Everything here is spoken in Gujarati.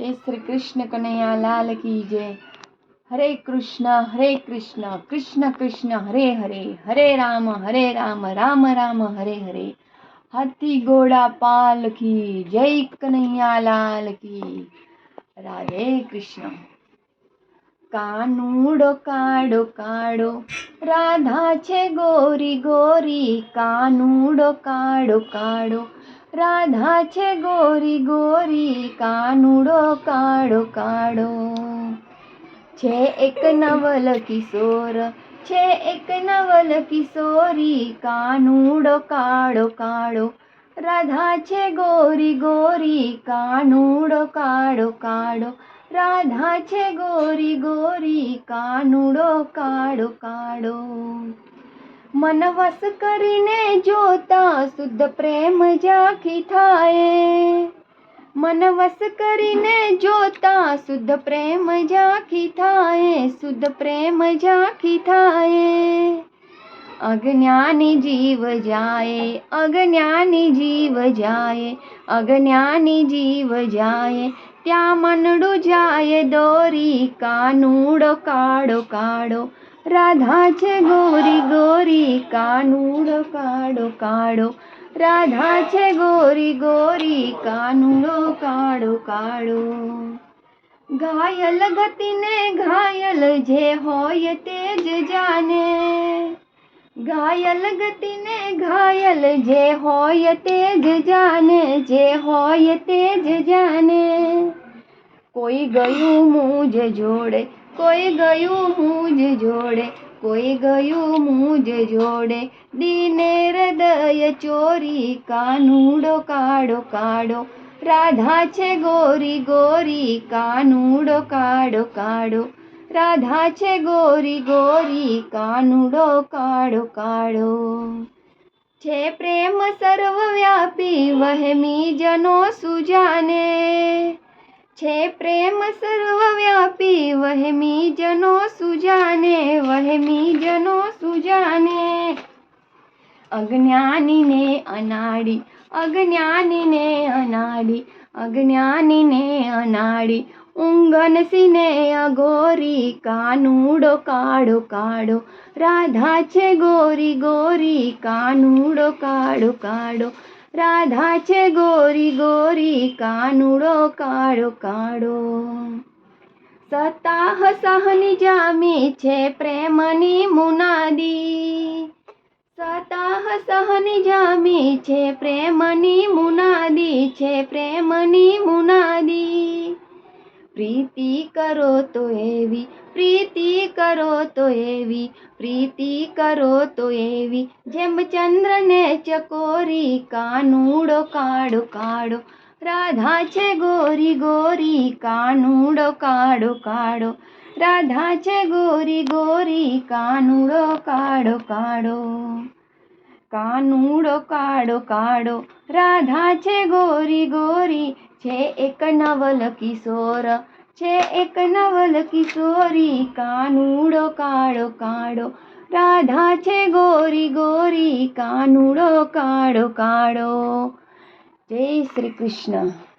જય શ્રી કૃષ્ણ કનૈયા લાલ કી જય હરે કૃષ્ણ હરે કૃષ્ણ કૃષ્ણ કૃષ્ણ હરે હરે હરે રામ હરે રામ રામ રામ હરે હરે હાથી ઘોડા પાલ કી જય કનૈયા લાલ કી રાધે કૃષ્ણ કાનુડો કાડો કાડો રાધા છે ગોરી ગોરી કાનુડો કાડો કાડો રાધા છે ગોરી ગોરી, કાનુડો કાળો કાળો. છે એક નવલ કિશોર, છે એક નવલ કિશોરી, કાનુડો કાળો કાળો. રાધા છે ગોરી ગોરી, કાનુડો કાળો કાળો. રાધા છે ગોરી ગોરી, કાનુડો કાળો કાળો. મન વસ કરીને જોતા શુદ્ધ પ્રેમ જાખી થાય. મન વસ કરીને જોતા શુદ્ધ પ્રેમ જાખી થાય, શુદ્ધ પ્રેમ જાખી થાય. અજ્ઞાની જીવ જાય, અજ્ઞાની જીવ જાય, અજ્ઞાની જીવ જાય. ત્યાં મનડું જાય, દોરી કાનુડો કાળો કાળો રાધા છે ગોરી ગોરી, કાનુડો કાળો કાળો રાધા છે ગોરી ગોરી, કાનુડો કાળો કાળો ઘાયલ ગતિને ઘાયલ જે હોય તે જ જાને ઘાયલ ગતિને ઘાયલ જે હોય તે જ જાને જે હોય તે જ જાને કોઈ ગયું મુજ જોડે કોઈ ગયું મુજ જોડે, કોઈ ગયું મુજ જોડે. દીને હૃદય ચોરી, કાનુડો કાડો કાડો રાધા છે ગોરી ગોરી, કાનુડો કાડો કાડો રાધા છે ગોરી ગોરી, કાનુડો કાડો કાડો છે પ્રેમ સર્વવ્યાપી, વહેમી જનો સુજાને. છે પ્રેમ સર્વવ્યાપી, વહેમી જનો સુજાને, વહેમી જનો સુજાને. અજ્ઞાનીને અનાડી અજ્ઞાનીને અનાડી અજ્ઞાનીને અનાડી. ઊંઘન સિને અગોરી કાનુડો કાળો કાળો. રાધા છે ગોરી ગોરી, કાનુડો કાળો કાળો. રાધા છે ગોરી ગોરી, કાનુડો કાળો કાળો. સતાહ સહની જામી છે પ્રેમની મુનાદી. સતાહ સહની જામી છે પ્રેમની મુનાદી, છે પ્રેમની મુનાદી. પ્રીતિ કરો તો એવી, પ્રીતિ કરો તો એવી, પ્રીતિ કરો તો એવી. જેમ ચંદ્રને ચકોરી, કાનુડો કાળો કાળો. રાધા છે ગોરી ગોરી, કાનુડો કાળો કાળો. રાધા છે ગોરી ગોરી, કાનુડો કાળો કાળો. કાનુડો કાળો કાળો, રાધા છે ગોરી ગોરી, છે એક નવલ કિશોર, છે એક નવલ કિશોરી, કાનુડો કાળો કાળો, રાધા છે ગોરી ગોરી, કાનુડો કાળો કાળો. જય શ્રી કૃષ્ણ.